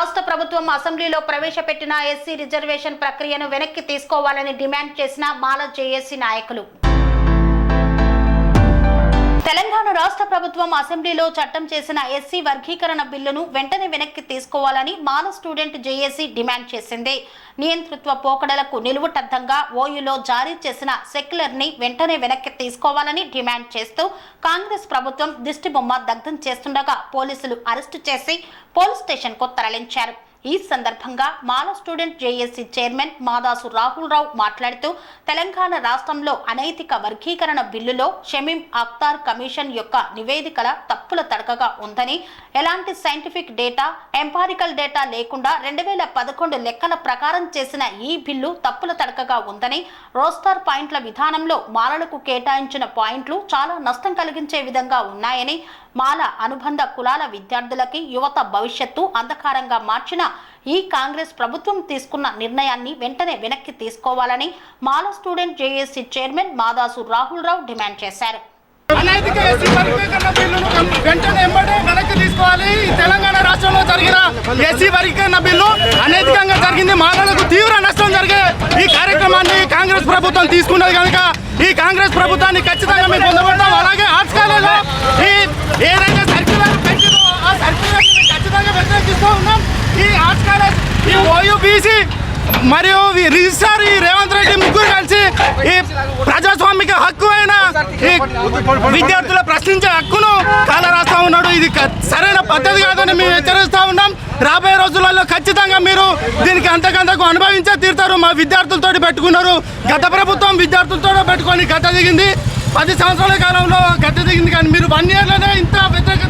రాష్ట్ర ప్రభుత్వం అసెంబ్లీలో ప్రవేశపెట్టిన ఎస్సీ రిజర్వేషన్ ప్రక్రియను వెనక్కి తీసుకోవాలని డిమాండ్ చేసిన మాల జేఏసీ నాయకులు. తెలంగాణ రాష్ట్ర ప్రభుత్వం అసెంబ్లీలో చట్టం చేసిన ఎస్సీ వర్గీకరణ బిల్లును వెంటనే వెనక్కి తీసుకోవాలని మాన స్టూడెంట్ జేఏసీ డిమాండ్ చేసింది. నియంతృత్వ పోకడలకు నిలువుటద్దంగా ఓయూలో జారీ చేసిన సెక్యులర్ని వెంటనే వెనక్కి తీసుకోవాలని డిమాండ్ చేస్తూ కాంగ్రెస్ ప్రభుత్వం దిష్టిబొమ్మ దగ్ధం చేస్తుండగా పోలీసులు అరెస్టు చేసి పోలీస్ స్టేషన్కు తరలించారు. ఈ సందర్భంగా Mala student JAC chairman Madasu Rahul Rao మాట్లాడుతూ తెలంగాణ రాష్ట్రంలో అనైతిక వర్గీకరణ బిల్లులో షమీం అఖ్తార్ కమిషన్ యొక్క నివేదికల తప్పుల తడకగా ఉందని ఎలాంటి సైంటిఫిక్ డేటా ఎంపారికల్ డేటా లేకుండా రెండు వేల పదకొండు లెక్కల ప్రకారం చేసిన ఈ బిల్లు తప్పుల తడకగా ఉందని రోస్టార్ పాయింట్ల విధానంలో మాలలకు కేటాయించిన పాయింట్లు చాలా నష్టం కలిగించే విధంగా ఉన్నాయని మాల అనుబంధ కులాల విద్యార్థులకి యువత భవిష్యత్తు అంధకారంగా మార్చిన ఈ కాంగ్రెస్ ప్రభుత్వం తీసుకున్న నిర్ణయాన్ని వెంటనే వెనక్కి తీసుకోవాలని Mala student JAC chairman Madasu Rahul Rao demand చేశారు. అనైతిక ఎస్సీ వర్గీకరణ బిల్లును వెంటనే ఎంబడే వెనక్కి తీసుకోవాలి. తెలంగాణ రాష్ట్రంలో జరిగిన ఎస్సీ వర్గీకరణ బిల్లు అనైతికంగా జరిగింది. మానవులకు తీవ్ర నష్టం జరిగే ఈ కార్యక్రమాన్ని కాంగ్రెస్ ప్రభుత్వం తీసుకున్నది కనుక ఈ కాంగ్రెస్ ప్రభుత్వాన్ని ఖచ్చితంగా మేము ఓయూబీసీ మరియు రిజిస్టార్ ఈ రేవంత్ రెడ్డి ముగ్గురు కలిసి ఈ ప్రజాస్వామిక హక్కు అయిన ఈ విద్యార్థుల ప్రశ్నించే హక్కును కాల రాస్తా ఉన్నాడు. ఇది సరైన పద్ధతి కాదని మేము హెచ్చరిస్తా ఉన్నాం. రాబోయే రోజులలో ఖచ్చితంగా మీరు దీనికి అంతకంతకు అనుభవించే తీరుతారు. మా విద్యార్థులతో పెట్టుకున్నారు. గత ప్రభుత్వం విద్యార్థులతో పెట్టుకొని గత దిగింది. పది సంవత్సరాల కాలంలో గత దిగింది కానీ మీరు వన్ ఇయర్లోనే ఇంత వ్యతిరేకత